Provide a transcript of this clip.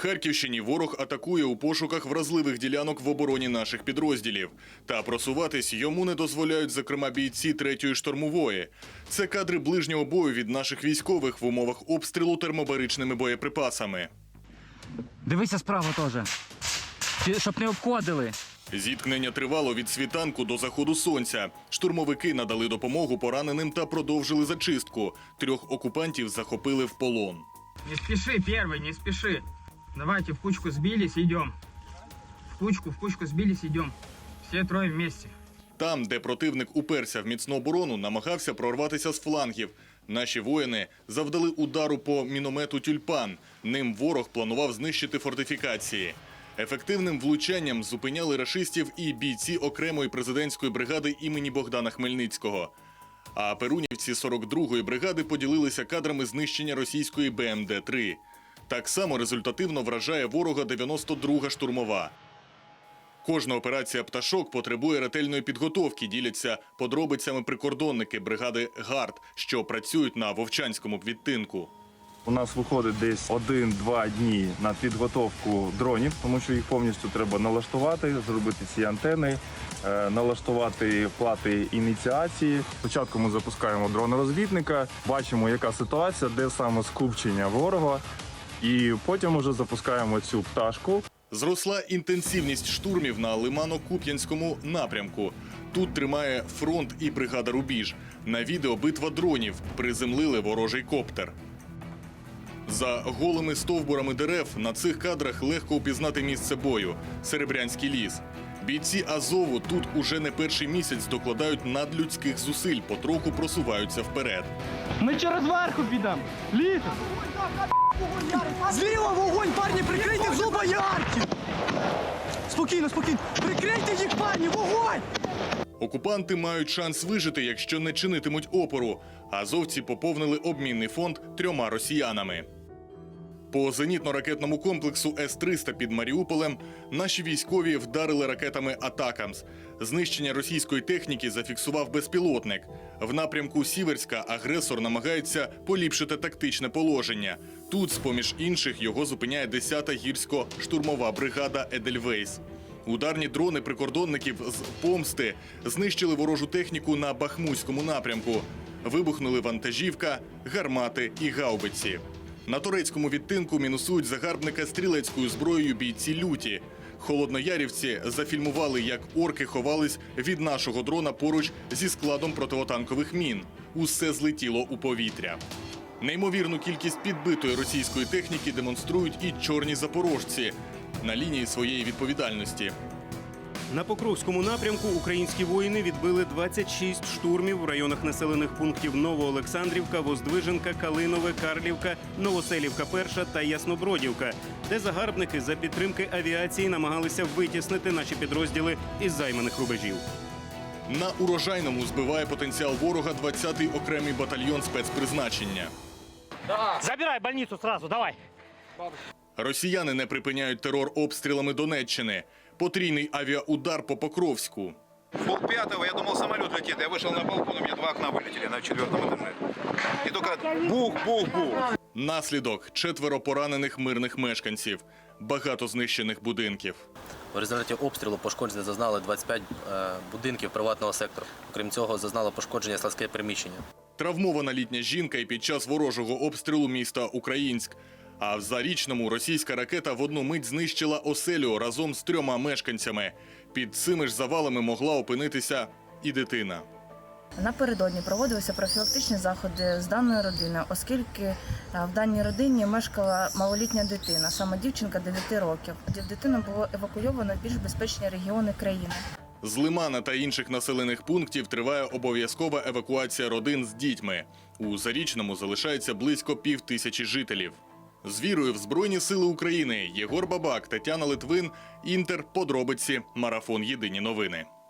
Харківщині ворог атакує у пошуках вразливих ділянок в обороні наших підрозділів. Та просуватись йому не дозволяють, зокрема, бійці третьої штурмової. Це кадри ближнього бою від наших військових в умовах обстрілу термобаричними боєприпасами. Дивися справа теж. Щоб не обходили. Зіткнення тривало від світанку до заходу сонця. Штурмовики надали допомогу пораненим та продовжили зачистку. Трьох окупантів захопили в полон. Не спеши, первый, не спеши. Давайте в кучку сбились, идем. В кучку, в кучку сбились, идем. Все трое вместе. Там, де противник уперся в міцну оборону, намагався прорватися з флангів. Наші воїни завдали удару по міномету тюльпан. Ним ворог планував знищити фортифікації. Ефективним влучанням зупиняли рашистів і бійці окремої президентської бригади імені Богдана Хмельницького. А перунівці 42-ї бригади поділилися кадрами знищення російської БМД-3. Так само результативно вражає ворога 92-га штурмова. Кожна операція пташок потребує ретельної підготовки. Діляться подробицями прикордонники бригади ГАРД, що працюють на вовчанському відтинку. У нас виходить десь один-два дні на підготовку дронів, тому що їх повністю треба налаштувати, зробити ці антени, е, налаштувати плати ініціації. Спочатку ми запускаємо дрона-розвідника, бачимо, яка ситуація, де саме скупчення ворога, і потім вже запускаємо цю пташку. Зросла інтенсивність штурмів на Лимано-Куп'янському напрямку. Тут тримає фронт і бригада Рубіж. На відео битва дронів приземлили ворожий коптер. За голими стовбурами дерев на цих кадрах легко упізнати місце бою Серебрянський ліс. Бійці Азову тут уже не перший місяць докладають надлюдських зусиль, потроху просуваються вперед. Ми через верху підемо. Літо. Зліва вогонь, парні, прикрийте зубоярки. Спокійно, спокійно. Прикрийте їх, парні, вогонь! Окупанти мають шанс вижити, якщо не чинитимуть опору. Азовці поповнили обмінний фонд трьома росіянами. По зенітно-ракетному комплексу С-300 під Маріуполем наші військові вдарили ракетами Атакамс. Знищення російської техніки зафіксував безпілотник. В напрямку Сіверська агресор намагається поліпшити тактичне положення. Тут, з-поміж інших, його зупиняє 10-та гірсько-штурмова бригада Едельвейс. Ударні дрони прикордонників з помсти знищили ворожу техніку на Бахмутському напрямку. Вибухнули вантажівка, гармати і гаубиці. На турецькому відтинку мінусують загарбника стрілецькою зброєю бійці люті. Холодноярівці зафільмували, як орки ховались від нашого дрона поруч зі складом противотанкових мін. Усе злетіло у повітря. Неймовірну кількість підбитої російської техніки демонструють і чорні запорожці на лінії своєї відповідальності. На Покровському напрямку українські воїни відбили 26 штурмів в районах населених пунктів Новоолександрівка, Воздвиженка, Калинове, Карлівка, Новоселівка Перша та Яснобродівка, де загарбники за підтримки авіації намагалися витіснити наші підрозділи із займаних рубежів. На урожайному збиває потенціал ворога 20-й окремий батальйон спецпризначення. Забирай больницу сразу, давай. Росіяни не припиняють терор обстрілами Донеччини. Потрійний авіаудар по Покровську. Пол пятого, я думал, самолет летит. Я вышел на балкон, у меня два окна вылетели на четвертом этаже. И только бух-бух-бух. Наслідок четверо поранених мирних мешканців, багато знищених будинків. В результаті обстрілу пошкодження зазнали 25 е, будинків приватного сектору. Окрім цього, зазнало пошкодження складське приміщення. Травмована літня жінка і під час ворожого обстрілу міста Українськ. А в зарічному російська ракета в одну мить знищила оселю разом з трьома мешканцями. Під цими ж завалами могла опинитися і дитина. Напередодні проводилися профілактичні заходи з даної родини, оскільки е, в даній родині мешкала малолітня дитина, саме дівчинка 9 років. Дитину було евакуйовано в більш безпечні регіони країни. З Лимана та інших населених пунктів триває обов'язкова евакуація родин з дітьми. У Зарічному залишається близько пів тисячі жителів. З вірою в Збройні Сили України Єгор Бабак, Тетяна Литвин, Інтер, Подробиці, Марафон. Єдині новини.